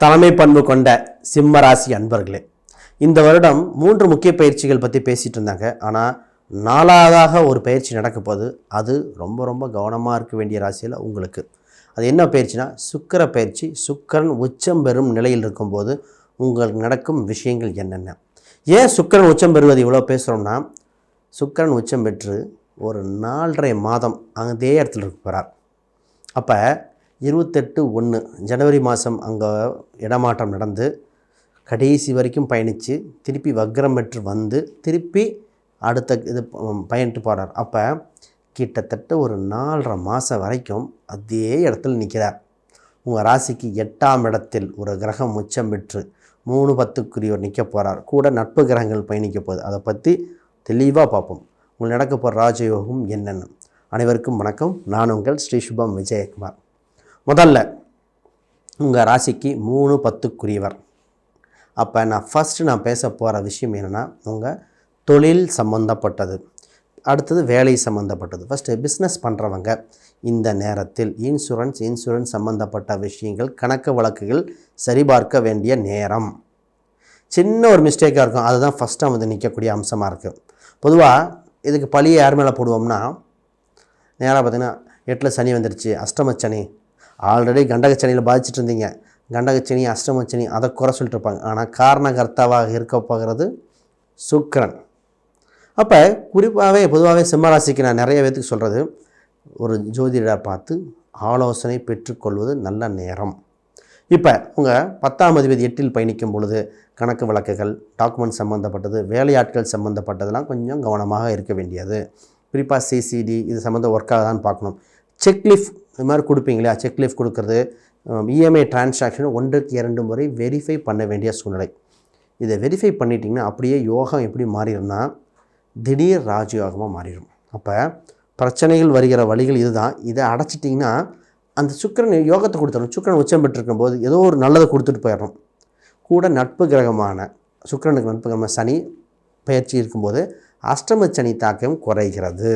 தலைமை பண்பு கொண்ட சிம்ம ராசி அன்பர்களே இந்த வருடம் மூன்று முக்கிய பயிற்சிகள் பற்றி பேசிகிட்டு இருந்தாங்க. ஆனால் நாலாவதாக ஒரு பயிற்சி நடக்க போகுது. அது ரொம்ப ரொம்ப கவனமாக இருக்க வேண்டிய ராசியில் உங்களுக்கு. அது என்ன பயிற்சினா சுக்கிர பயிற்சி. சுக்கிரன் உச்சம் பெறும் நிலையில் இருக்கும்போது உங்களுக்கு நடக்கும் விஷயங்கள் என்னென்ன? ஏன் சுக்கிரன் உச்சம் பெறுவது இவ்வளோ பேசுகிறோம்னா சுக்கிரன் உச்சம் பெற்று ஒரு நாலரை மாதம் அதே இடத்துல இருக்க போகிறார் அப்போ இருபத்தெட்டு ஒன்று ஜனவரி மாதம் அங்கே இடமாற்றம் நடந்து கடைசி வரைக்கும் பயணித்து திருப்பி வக்ரம் பெற்று வந்து திருப்பி அடுத்த இது பயணிட்டு போகிறார் அப்போ கிட்டத்தட்ட ஒரு நாலரை மாதம் வரைக்கும் அதே இடத்துல நிற்கிறார் உங்கள் ராசிக்கு எட்டாம் இடத்தில் ஒரு கிரகம் உச்சம் பெற்று மூணு பத்துக்குரியவர் நிற்க போகிறார் கூட நட்பு கிரகங்கள் பயணிக்க போகுது. அதை பற்றி தெளிவாக பார்ப்போம். உங்களுக்கு நடக்க போகிற ராஜயோகம் என்னென்னு. அனைவருக்கும் வணக்கம். நான் உங்கள் ஸ்ரீ சுபம் விஜயகுமார். முதல்ல உங்கள் ராசிக்கு மூணு பத்துக்குரியவர். அப்போ நான் ஃபஸ்ட்டு நான் பேச போகிற விஷயம் என்னென்னா உங்கள் தொழில் சம்மந்தப்பட்டது அடுத்தது வேலை சம்மந்தப்பட்டது ஃபஸ்ட்டு பிஸ்னஸ் பண்ணுறவங்க இந்த நேரத்தில் இன்சூரன்ஸ் இன்சூரன்ஸ் சம்மந்தப்பட்ட விஷயங்கள் கணக்கு வழக்குகள் சரிபார்க்க வேண்டிய நேரம். சின்ன ஒரு மிஸ்டேக்காக இருக்கும். அதுதான் ஃபஸ்ட்டாக வந்து நிற்கக்கூடிய அம்சமாக இருக்குது பொதுவாக இதுக்கு பழியை யார் மேலே போடுவோம்னா நேராக பார்த்தீங்கன்னா எட்டில் சனி வந்துருச்சு சனி ஆல்ரெடி கண்டகச்சனியில் பாதிச்சுட்டு இருந்தீங்க கண்டகச்சனி அஷ்டமச்சனி அதை குறை சொல்லிட்டு இருப்பாங்க ஆனால் காரணகர்த்தாவாக இருக்க போகிறது சுக்கரன். அப்போ குறிப்பாகவே பொதுவாகவே சிம்மராசிக்கு நான் நிறைய பேத்துக்கு சொல்கிறது ஒரு ஜோதிடரை பார்த்து ஆலோசனை பெற்றுக்கொள்வது நல்ல நேரம். இப்போ உங்கள் பத்தாம் அதிபதி எட்டில் பயணிக்கும் பொழுது கணக்கு வழக்குகள் டாக்குமெண்ட் சம்மந்தப்பட்டது வேலையாட்கள் சம்மந்தப்பட்டதெல்லாம் கொஞ்சம் கவனமாக இருக்க வேண்டியது. குறிப்பாக சிசிடி இது சம்மந்த ஒர்க்காக தான் பார்க்கணும். செக்லிஃப் இது மாதிரி கொடுப்பீங்களா? செக்லிஃப் கொடுக்கறது இஎம்ஐ டிரான்சாக்ஷன் ஒன்றுக்கு இரண்டு முறை வெரிஃபை பண்ண வேண்டிய சூழ்நிலை. இதை வெரிஃபை பண்ணிட்டிங்கன்னா அப்படியே யோகம் எப்படி மாறிடும்னா திடீர் ராஜயோகமாக மாறிடும். அப்போ பிரச்சனைகள் வருகிற வழிகள் இதுதான். இதை அடைச்சிட்டிங்கன்னா அந்த சுக்கரன் யோகத்தை கொடுத்துடணும். சுக்கரன் உச்சம் பெற்றிருக்கும் போது ஏதோ ஒரு நல்லதை கொடுத்துட்டு போயிடணும். கூட நட்பு கிரகமான சுக்கரனுக்கு நட்பு கிரகமான சனி பயிற்சி இருக்கும்போது அஷ்டம சனி தாக்கம் குறைகிறது.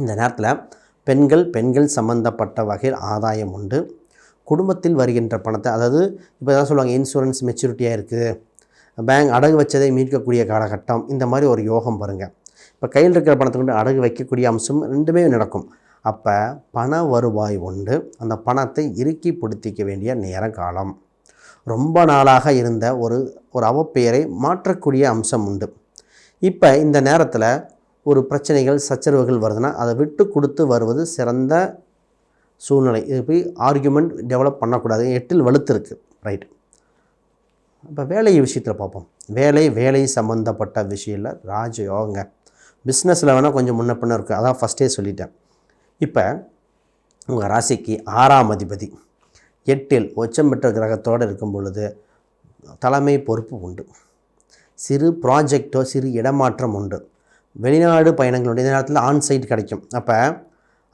இந்த நேரத்தில் பெண்கள் பெண்கள் சம்பந்தப்பட்ட வகையில் ஆதாயம் உண்டு. குடும்பத்தில் வருகின்ற பணத்தை அதாவது இப்போ தான் சொல்லுவாங்க இன்சூரன்ஸ் மெச்சூரிட்டியாக இருக்குது பேங்க் அடகு வச்சதை மீட்கக்கூடிய காலகட்டம் இந்த மாதிரி ஒரு யோகம் பாருங்கள் இப்போ கையில் இருக்கிற பணத்தை கொண்டு அடகு வைக்கக்கூடிய அம்சம் ரெண்டுமே நடக்கும். அப்போ பண வருவாய் உண்டு. அந்த பணத்தை இறுக்கி பிடித்திக்க வேண்டிய நேர காலம். ரொம்ப நாளாக இருந்த ஒரு ஒரு அவப்பெயரை மாற்றக்கூடிய அம்சம் உண்டு. இப்போ இந்த நேரத்தில் ஒரு பிரச்சனைகள் சச்சரவுகள் வருதுன்னா அதை விட்டு கொடுத்து வருவது சிறந்த சூழ்நிலை. இது போய் ஆர்கியூமெண்ட் டெவலப் பண்ணக்கூடாது. எட்டில் வலுத்து இருக்குது ரைட் இப்போ வேலை விஷயத்தில் பார்ப்போம். வேலை வேலை சம்மந்தப்பட்ட விஷயத்தில் ராஜயோகங்க. பிஸ்னஸில் வேணால் கொஞ்சம் முன்ன பின்ன இருக்குது அதான் ஃபஸ்ட்டே சொல்லிட்டேன். இப்போ உங்கள் ராசிக்கு ஆறாம் அதிபதி. எட்டில் உச்சம் பெற்ற கிரகத்தோடு இருக்கும் பொழுது தலைமை பொறுப்பு உண்டு. சிறு ப்ராஜெக்டோ சிறு இடமாற்றம் உண்டு. வெளிநாடு பயணங்களுடைய இந்த நேரத்தில் ஆன் சைட் கிடைக்கும். அப்போ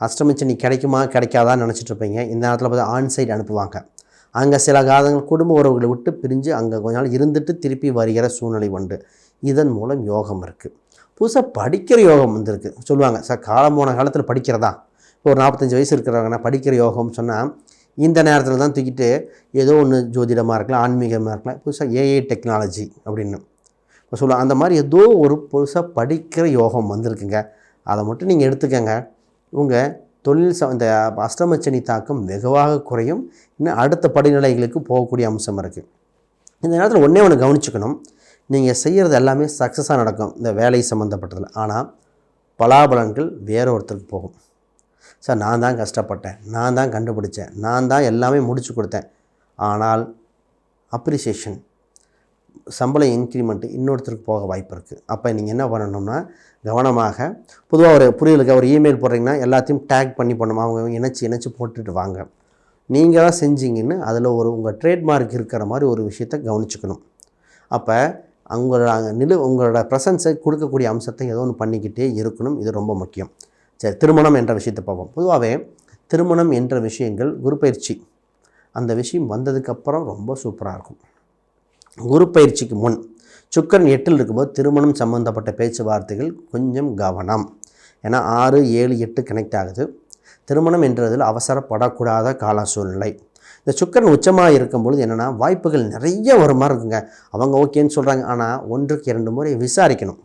அஷ்டமிச்சனி கிடைக்குமா கிடைக்காதான்னு நினச்சிட்ருப்பீங்க இந்த நேரத்தில் பார்த்தா ஆன் சைட் அனுப்புவாங்க. அங்கே சில காலங்கள் குடும்ப உறவுகளை விட்டு பிரிஞ்சு அங்கே கொஞ்ச நாள் இருந்துட்டு திருப்பி வருகிற சூழ்நிலை உண்டு. இதன் மூலம் யோகம் இருக்குது புதுசாக படிக்கிற யோகம் வந்திருக்கு. சொல்லுவாங்க சார் காலம் போன காலத்தில் படிக்கிறதா? இப்போ ஒரு நாற்பத்தஞ்சு வயசு இருக்கிறவங்கன்னா படிக்கிற யோகம்னு சொன்னால் இந்த நேரத்தில் தான் தூக்கிட்டு ஏதோ ஒன்று ஜோதிடமாக இருக்கலாம் ஆன்மீகமாக இருக்கலாம் புதுசாக ஏஐ டெக்னாலஜி அப்படின்னு. சொல்லுவாங்க அந்த மாதிரி ஏதோ ஒரு புதுசாக படிக்கிற யோகம் வந்திருக்குங்க. அதை மட்டும் நீங்கள் எடுத்துக்கங்க. உங்கள் தொழில் ச இந்த அஷ்டமச்சனி தாக்கம் வெகுவாக குறையும். இன்னும் அடுத்த படிநிலைகளுக்கு போகக்கூடிய அம்சம் இருக்குது இந்த நேரத்தில் ஒன்றே ஒன்று கவனிச்சுக்கணும். நீங்கள் செய்கிறது எல்லாமே சக்ஸஸாக நடக்கும் இந்த வேலை சம்மந்தப்பட்டதில் ஆனால் பலாபலன்கள் வேற ஒருத்தருக்கு போகும். சார் நான் தான் கஷ்டப்பட்டேன் நான் தான் கண்டுபிடிச்சேன் நான் தான் எல்லாமே முடிச்சு கொடுத்தேன். ஆனால் அப்ரிசியேஷன் சம்பள இன்க்ரிமெண்ட் இன்னொருத்தருக்கு போக வாய்ப்பு இருக்குது அப்போ நீங்கள் என்ன பண்ணணும்னா கவனமாக பொதுவாக ஒரு புரியலுக்கு ஒரு இமெயில் போடுறீங்கன்னா எல்லாத்தையும் டேக் பண்ணி பண்ணணும் அவங்க இணைச்சி இணைச்சி போட்டுட்டு வாங்க. நீங்கள் தான் செஞ்சீங்கன்னு அதில் ஒரு உங்கள் ட்ரேட்மார்க் இருக்கிற மாதிரி ஒரு விஷயத்தை கவனிச்சுக்கணும். அப்போ அவங்களோட நிலு உங்களோட ப்ரெசன்ஸை கொடுக்கக்கூடிய அம்சத்தை ஏதோ ஒன்று பண்ணிக்கிட்டே இருக்கணும். இது ரொம்ப முக்கியம். சரி திருமணம் என்ற விஷயத்தை பார்ப்போம் பொதுவாகவே திருமணம் என்ற விஷயங்கள் குரு பயிற்சி அந்த விஷயம் வந்ததுக்கப்புறம் ரொம்ப சூப்பராக இருக்கும். குரு பயிற்சிக்கு முன் சுக்கரன் எட்டில் இருக்கும்போது திருமணம் சம்பந்தப்பட்ட பேச்சுவார்த்தைகள் கொஞ்சம் கவனம். ஏன்னா ஆறு ஏழு எட்டு கனெக்ட் ஆகுது. திருமணம் என்றதில் அவசரப்படக்கூடாத கால சூழ்நிலை. இந்த சுக்கரன் உச்சமாக இருக்கும்பொழுது என்னென்னா வாய்ப்புகள் நிறைய வர மாதிரி இருக்குங்க. அவங்க ஓகேன்னு சொல்கிறாங்க ஆனால் ஒன்றுக்கு இரண்டு முறை விசாரிக்கணும்.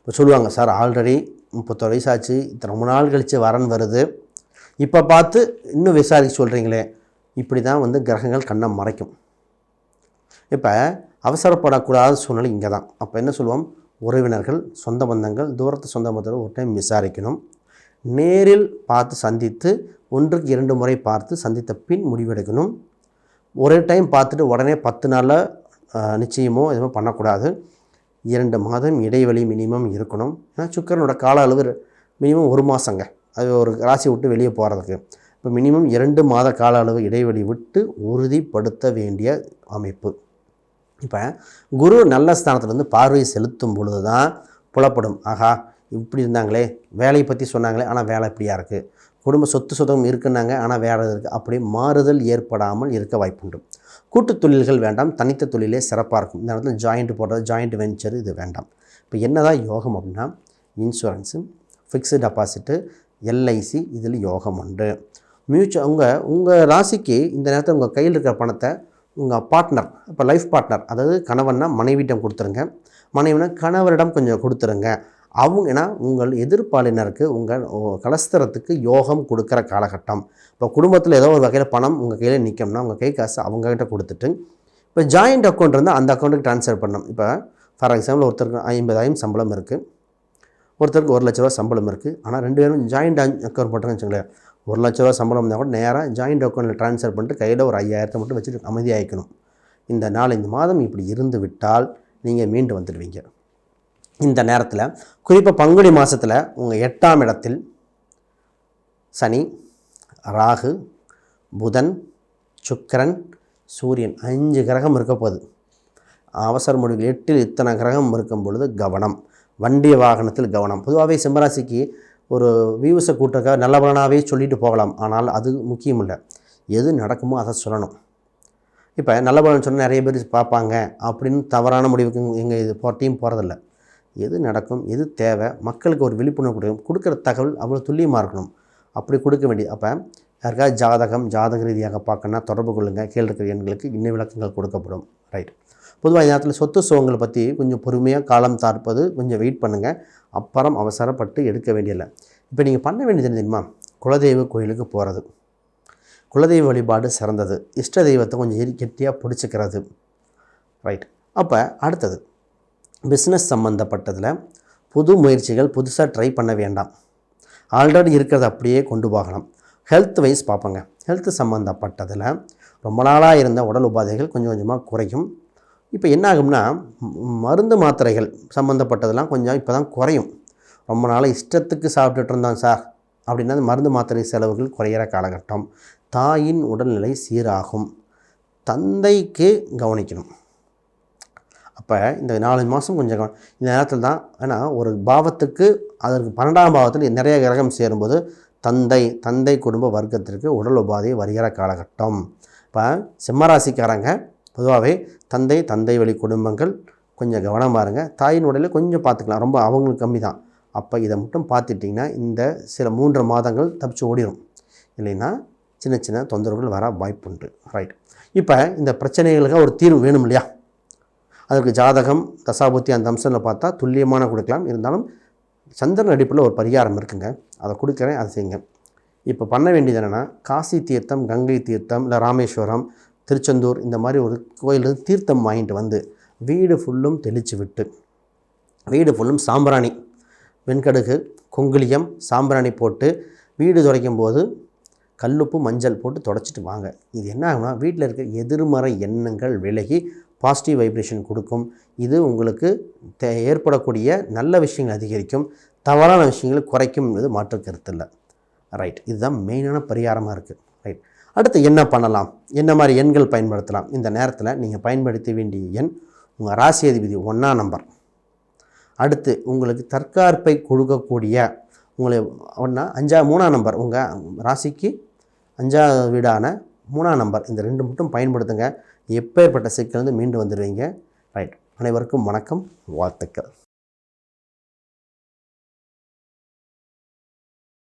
இப்போ சொல்லுவாங்க சார் ஆல்ரெடி முப்பத்தொரு வயசாச்சு. இத்தனை ரொம்ப நாள் கழித்து வரன் வருது. இப்போ பார்த்து இன்னும் விசாரிக்க சொல்கிறீங்களே இப்படி தான் வந்து கிரகங்கள் கண்ணை மறைக்கும். இப்போ அவசரப்படக்கூடாத சூழ்நிலை இங்கே தான் அப்போ என்ன சொல்லுவோம்? உறவினர்கள் சொந்த பந்தங்கள் தூரத்து சொந்த பந்தங்கள் ஒரு டைம் விசாரிக்கணும். நேரில் பார்த்து சந்தித்து ஒன்றுக்கு இரண்டு முறை பார்த்து சந்தித்த பின் முடிவெடுக்கணும். ஒரே டைம் பார்த்துட்டு உடனே பத்து நாளில் நிச்சயமோ எதுவும் பண்ணக்கூடாது. இரண்டு மாதம் இடைவெளி மினிமம் இருக்கணும். ஏன்னா சுக்கரனோட கால அளவு மினிமம் ஒரு மாதங்க அது ஒரு ராசி விட்டு வெளியே போகிறதுக்கு இப்போ மினிமம் இரண்டு மாத கால அளவு இடைவெளி விட்டு உறுதிப்படுத்த வேண்டிய அமைப்பு. இப்போ குரு நல்ல ஸ்தானத்துலேருந்து பார்வை செலுத்தும் பொழுது தான் புலப்படும். ஆகா இப்படி இருந்தாங்களே வேலையை பற்றி சொன்னாங்களே ஆனால் வேலை இப்படியா இருக்குது குடும்ப சொத்து சுதம் இருக்குன்னாங்க ஆனால் வேலை இருக்குது அப்படி மாறுதல் ஏற்படாமல் இருக்க வாய்ப்புண்டு. கூட்டுத் தொழில்கள் வேண்டாம் தனித்த தொழிலே சிறப்பாக இருக்கும். இந்த இடத்துல ஜாயிண்ட் போடுறது ஜாயிண்ட் வெஞ்சர் இது வேண்டாம். இப்போ என்னதான் யோகம் அப்படின்னா இன்சூரன்ஸு ஃபிக்ஸு டெபாசிட்டு எல்ஐசி இதில் யோகம் உண்டு. மியூச்சுவல் உங்கள் உங்கள் ராசிக்கு இந்த நேரத்தில் உங்கள் கையில் இருக்கிற பணத்தை உங்கள் பார்ட்னர் இப்போ லைஃப் பார்ட்னர் அதாவது கணவன்னா மனைவியிடம் கொடுத்துருங்க. மனைவினா கணவரிடம் கொஞ்சம் கொடுத்துருங்க. அவங்க ஏன்னா உங்கள் எதிர்ப்பாளினருக்கு உங்கள் கலஸ்தரத்துக்கு யோகம் கொடுக்குற காலகட்டம். இப்போ குடும்பத்தில் ஏதோ ஒரு வகையில் பணம் உங்கள் கையில் நிற்கணும்னா உங்கள் கை காசு அவங்ககிட்ட கொடுத்துட்டு இப்போ ஜாயிண்ட் அக்கௌண்ட் இருந்தால் அந்த அக்கௌண்ட்டுக்கு ட்ரான்ஸ்ஃபர் பண்ணணும். இப்போ ஃபார் எக்ஸாம்பிள் ஒருத்தருக்கு ஐம்பதாயிரம் சம்பளம் இருக்குது ஒருத்தருக்கு ஒரு லட்ச ரூபா சம்பளம் இருக்குது ஆனால் ரெண்டு பேரும் ஜாயிண்ட் அக்கௌண்ட் போட்டோன்னு வச்சுங்களேன் ஒரு லட்ச ரூபா சம்பளம் இருந்தால் கூட நேராக ஜாயிண்ட் அக்கௌண்ட்டில் ட்ரான்ஸ்ஃபர் பண்ணிட்டு கையில் ஒரு ஐயாயிரத்தை மட்டும் வச்சுட்டு அமைதியாகிக்கணும் இந்த நாலஞ்சு மாதம் இப்படி இருந்து விட்டால் நீங்கள் மீண்டு வந்துடுவீங்க. இந்த நேரத்தில் குறிப்பாக பங்குனி மாதத்தில் உங்கள் எட்டாம் இடத்தில் சனி ராகு புதன் சுக்கரன் சூரியன் அஞ்சு கிரகம் இருக்க போகுது. அவசர முடிவில் எட்டில் இத்தனை கிரகம் இருக்கும் பொழுது கவனம். வண்டிய வாகனத்தில் கவனம். பொதுவாகவே சிம்மராசிக்கு ஒரு வியூஸை கூட்டுறக்க நல்லவனாகவே சொல்லிட்டு போகலாம். ஆனால் அது முக்கியம் இல்லை எது நடக்குமோ அதை சொல்லணும். இப்போ நல்லபலன் சொன்னால் நிறைய பேர் பார்ப்பாங்க. அப்படின்னு தவறான முடிவுக்கு எங்கள் இது போ டீம் போகிறதில்ல எது நடக்கும் எது தேவை மக்களுக்கு ஒரு விழிப்புணர்வு கொடுக்கும் கொடுக்குற தகவல் அவ்வளோ துல்லியமாக இருக்கணும். அப்படி கொடுக்க வேண்டியது அப்போ யாருக்காவது ஜாதகம் ஜாதக ரீதியாக பார்க்கணுன்னா தொடர்பு கொள்ளுங்கள் கேள்வி இருக்கிற எண்களுக்கு இன்னும் விளக்கங்கள் கொடுக்கப்படும். ரைட் பொதுவாக இந்த நேரத்தில் சொத்து சுகங்களை பற்றி கொஞ்சம் பொறுமையாக காலம் தார்ப்பது கொஞ்சம் வெயிட் பண்ணுங்கள் அப்புறம் அவசரப்பட்டு எடுக்க வேண்டியதில்லை. இப்போ நீங்கள் பண்ண வேண்டியது என்ன தெரியுமா? குலதெய்வ கோயிலுக்கு போகிறது குலதெய்வ வழிபாடு சிறந்தது. இஷ்ட தெய்வத்தை கொஞ்சம் எரி கெட்டியாக பிடிச்சிக்கிறது. ரைட் அப்போ அடுத்தது பிஸ்னஸ் சம்மந்தப்பட்டதில் புது முயற்சிகள் புதுசாக ட்ரை பண்ண வேண்டாம். ஆல்ரெடி இருக்கிறத அப்படியே கொண்டு போகலாம். ஹெல்த் வைஸ் பார்ப்போங்க. ஹெல்த் சம்மந்தப்பட்டதில் ரொம்ப நாளாக இருந்த உடல் உபாதைகள் கொஞ்சம் கொஞ்சமாக குறையும். இப்போ என்ன ஆகும்னா மருந்து மாத்திரைகள் சம்மந்தப்பட்டதெல்லாம் கொஞ்சம் இப்போ தான் குறையும். ரொம்ப நாளாக இஷ்டத்துக்கு சாப்பிட்டுட்டு இருந்தோம் சார். அப்படின்னா மருந்து மாத்திரை செலவுகள் குறையிற காலகட்டம். தாயின் உடல்நிலை சீராகும். தந்தைக்கு கவனிக்கணும். அப்போ இந்த நாலு மாதம் கொஞ்சம் கவனம் இந்த நேரத்தில் தான் ஏன்னா ஒரு பாவத்துக்கு அதற்கு பன்னெண்டாம் பாவத்தில் நிறைய கிரகம் சேரும்போது தந்தை தந்தை குடும்ப வர்க்கத்திற்கு உடல் உபாதை வருகிற காலகட்டம். இப்போ சிம்மராசிக்காரங்க பொதுவாகவே தந்தை தந்தை வழி குடும்பங்கள் கொஞ்சம் கவனமாக இருங்க. தாயின் உடலில் கொஞ்சம் பார்த்துக்கலாம். ரொம்ப அவங்களுக்கு கம்மி தான். அப்போ இதை மட்டும் பார்த்துட்டிங்கன்னா இந்த சில மூன்று மாதங்கள் தப்பிச்சு ஓடிடும் இல்லைன்னா சின்ன சின்ன தொந்தரவுகள் வர வாய்ப்புண்டு. ரைட் இப்போ இந்த பிரச்சனைகளுக்கு ஒரு தீர்வு வேணும் இல்லையா? அதற்கு ஜாதகம் தசாபுத்தி அந்த அம்சத்தில் பார்த்தா துல்லியமான கொடுக்கலாம். இருந்தாலும் சந்திரன் அடிப்பில் ஒரு பரிகாரம் இருக்குங்க. அதை கொடுக்குறேன் அதை செய்யுங்க. இப்போ பண்ண வேண்டியது என்னென்னா காசி தீர்த்தம் கங்கை தீர்த்தம் இல்லை ராமேஸ்வரம் திருச்செந்தூர் இந்த மாதிரி ஒரு கோயிலேருந்து தீர்த்தம் வாங்கிட்டு வந்து வீடு ஃபுல்லும் தெளித்து விட்டு வீடு ஃபுல்லும் சாம்பிராணி வெண்கடுகு கொங்குலியம் சாம்பிராணி போட்டு வீடு துடைக்கும் போது கல்லுப்பு மஞ்சள் போட்டு தொடச்சிட்டு வாங்க. இது என்ன ஆகும்னா வீட்டில் இருக்க எதிர்மறை எண்ணங்கள் விலகி பாசிட்டிவ் வைப்ரேஷன் கொடுக்கும். இது உங்களுக்கு தே ஏற்படக்கூடிய நல்ல விஷயங்கள் அதிகரிக்கும். தவறான விஷயங்களை குறைக்கும் என்பது மாற்று கருத்து இல்லை. ரைட் இதுதான் மெயினான பரிகாரமாக இருக்குது அடுத்து என்ன பண்ணலாம்? என்ன மாதிரி எண்கள் பயன்படுத்தலாம்? இந்த நேரத்தில் நீங்கள் பயன்படுத்த வேண்டிய எண் உங்கள் ராசி அதிபதி ஒன்றாம் நம்பர். அடுத்து உங்களுக்கு தற்காப்பை கொடுக்கக்கூடிய உங்களை ஒன்றா அஞ்சா மூணாம் நம்பர். உங்கள் ராசிக்கு அஞ்சாவது வீடான மூணாம் நம்பர். இந்த ரெண்டு மட்டும் பயன்படுத்துங்க. எப்பேற்பட்ட சிக்கல் மீண்டு வந்துடுவீங்க ரைட். அனைவருக்கும் வணக்கம். வாழ்த்துக்கள்.